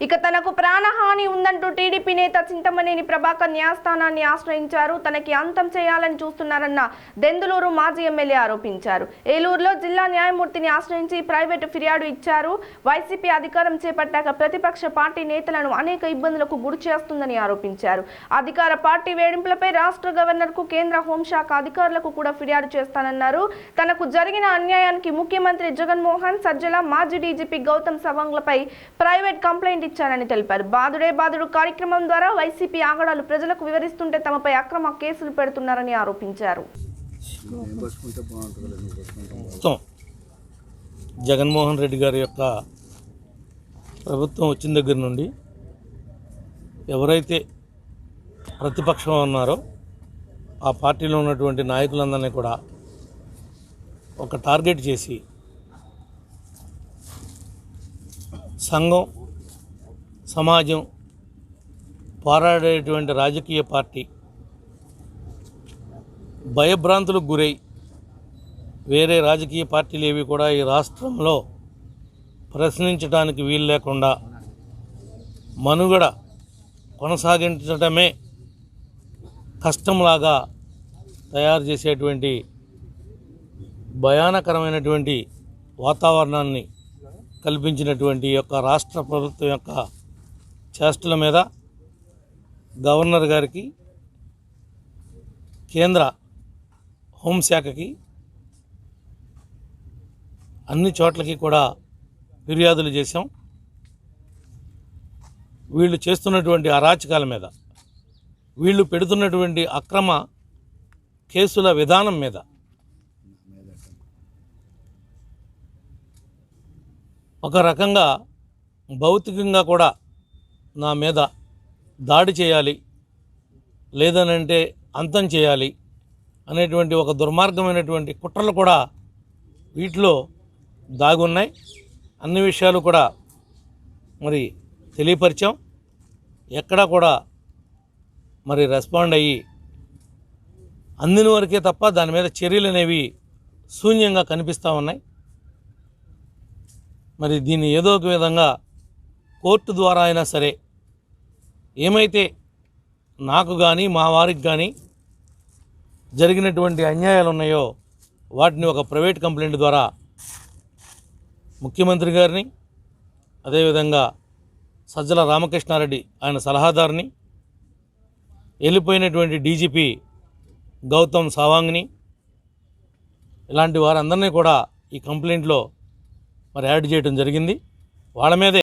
ఇక తనకు ప్రాణహాని ఉందంటూ టీడీపీ నేత చింతమనేని ప్రభాకర్ న్యాయస్థానాన్ని ఆశ్రయించారు. తనకి అంతం చేయాలని చూస్తున్నారన్న దెందులూరు మాజీ ఎమ్మెల్యే ఆరోపించారు. ఏలూరులో జిల్లా న్యాయమూర్తిని ఆశ్రయించి ప్రైవేటు ఫిర్యాదు ఇచ్చారు. వైసీపీ అధికారం చేపట్టాక ప్రతిపక్ష పార్టీ నేతలను అనేక ఇబ్బందులకు గురి చేస్తుందని ఆరోపించారు. అధికార పార్టీ వేధింపులపై రాష్ట్ర గవర్నర్కు కేంద్ర హోంశాఖ అధికారులకు కూడా ఫిర్యాదు చేస్తానన్నారు. తనకు జరిగిన అన్యాయానికి ముఖ్యమంత్రి జగన్మోహన్ సజ్జల మాజీ డీజీపీ గౌతమ్ సవాంగ్లపై ప్రైవేట్ కంప్లైంట్ ఇచ్చారని తెలిపారు. బాదుడే బాదుడు కార్యక్రమం ద్వారా వైసీపీ ఆగడాలు ప్రజలకు వివరిస్తుంటే తమపై అక్రమ కేసులు పెడుతున్నారని ఆరోపించారు. జగన్మోహన్ రెడ్డి గారి యొక్క ప్రభుత్వం వచ్చిన దగ్గర నుండి ఎవరైతే ప్రతిపక్షం ఉన్నారో ఆ పార్టీలో ఉన్నటువంటి నాయకులందరినీ కూడా ఒక టార్గెట్ చేసి సంఘం సమాజం పోరాడేటువంటి రాజకీయ పార్టీ భయభ్రాంతులకు గురై వేరే రాజకీయ పార్టీలు ఏవి కూడా ఈ రాష్ట్రంలో ప్రశ్నించడానికి వీలు లేకుండా మనుగడ కొనసాగించడమే కష్టంలాగా తయారు చేసేటువంటి భయానకరమైనటువంటి వాతావరణాన్ని కల్పించినటువంటి యొక్క రాష్ట్ర ప్రభుత్వం యొక్క చేష్టల మీద గవర్నర్ గారికి కేంద్ర హోంశాఖకి అన్ని చోట్లకి కూడా ఫిర్యాదులు చేశాం. వీళ్ళు చేస్తున్నటువంటి అరాచకాల మీద వీళ్ళు పెడుతున్నటువంటి అక్రమ కేసుల విధానం మీద ఒక రకంగా భౌతికంగా కూడా నా మీద దాడి చేయాలి లేదనంటే అంతం చేయాలి అనేటువంటి ఒక దుర్మార్గమైనటువంటి కుట్రలు కూడా వీటిలో దాగున్నాయి. అన్ని విషయాలు కూడా మరి తెలియపరిచాం. ఎక్కడా కూడా మరి రెస్పాండ్ అయ్యి అందిన వరకే తప్ప దాని మీద చర్యలు అనేవి శూన్యంగా కనిపిస్తూ ఉన్నాయి. మరి దీన్ని ఏదో ఒక విధంగా కోర్టు ద్వారా అయినా సరే ఏమైతే నాకు కానీ మా వారికి కానీ జరిగినటువంటి అన్యాయాలు ఉన్నాయో వాటిని ఒక ప్రైవేట్ కంప్లైంట్ ద్వారా ముఖ్యమంత్రి గారిని అదేవిధంగా సజ్జల రామకృష్ణారెడ్డి ఆయన సలహాదారుని వెళ్ళిపోయినటువంటి డీజీపీ గౌతమ్ సావాంగ్ని ఇలాంటి వారందరినీ కూడా ఈ కంప్లైంట్లో మరి యాడ్ చేయడం జరిగింది. వాళ్ళ మీదే